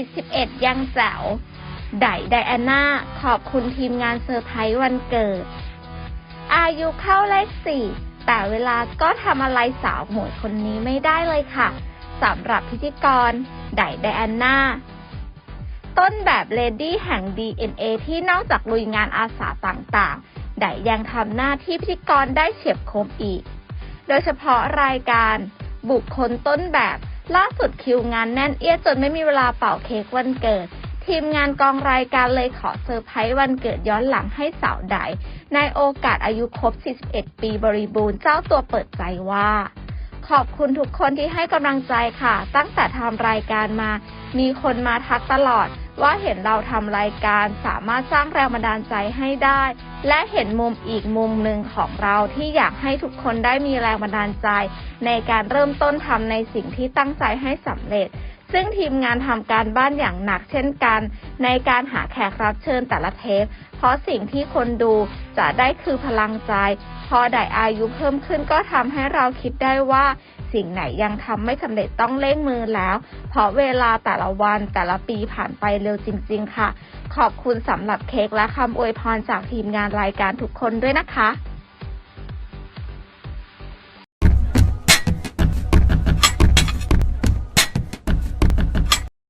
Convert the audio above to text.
41 ยังแจ๋วไดไดอาน่าขอบคุณทีมงานเซอร์ไพรส์วันเกิด อายุเข้าเลขสี่แต่เวลาก็ทำอะไรสาวหมวยคนนี้ไม่ได้เลยค่ะสำหรับพิธีกร ไดไดอาน่าต้นแบบเลดี้แห่ง DNA ที่นอกจากลุยงานอาสาต่างๆ ไดยังทำหน้าที่พิธีกรได้เฉียบคมอีก โดยเฉพาะรายการบุคคลต้นแบบ ล่าสุดคิวงานแน่นเอียดจนไม่มีเวลาเป่าเค้กวันเกิด ทีมงานกองรายการเลยขอเซอร์ไพรส์วันเกิดย้อนหลังให้สาวใด ในโอกาสอายุครบ 41 ปีบริบูรณ์เจ้าตัวเปิดใจว่า ขอบคุณทุกคนที่ให้กำลังใจค่ะ ตั้งแต่ทำรายการมา มีคนมาทักตลอด ว่าเห็นเราทำรายการสามารถสร้างแรงบันดาลใจให้ได้ และเห็นมุมอีกมุมหนึ่งของเราที่อยากให้ทุกคนได้มีแรงบันดาลใจ ในการเริ่มต้นทำในสิ่งที่ตั้งใจให้สำเร็จ ซึ่งทีมงานทำการบ้านอย่างหนักเช่นกัน ในการหาแขกรับเชิญแต่ละเทป เพราะสิ่งที่คนดูจะได้คือพลังใจ พอได้อายุเพิ่มขึ้นก็ทำให้เราคิดได้ว่า สิ่งไหนยังทำไม่สำเร็จต้องเร่งมือแล้ว เพราะเวลาแต่ละวันแต่ละปีผ่านไปเร็วจริง ๆ ค่ะ ขอบคุณสำหรับเค้กและคำอวยพรจากทีมงานรายการทุกคนด้วยนะคะ